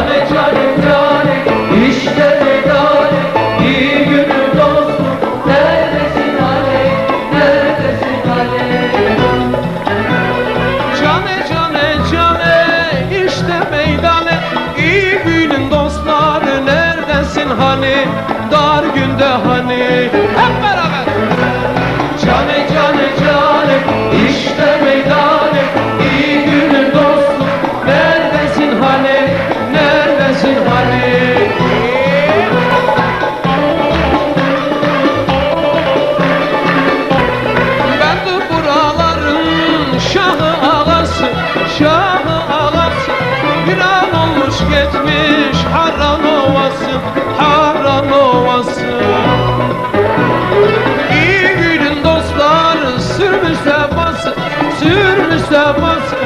Cane cane işte meydane iyi günün dostu Neredesin Ali neredesin Ali Cane cane işte meydane. İyi günün dostları neredesin hani dar günde hani hep beraber geçmiş Haran Ovası, Haran Ovası İyi günün dostlar sürmüş sefası, sürmüş sefası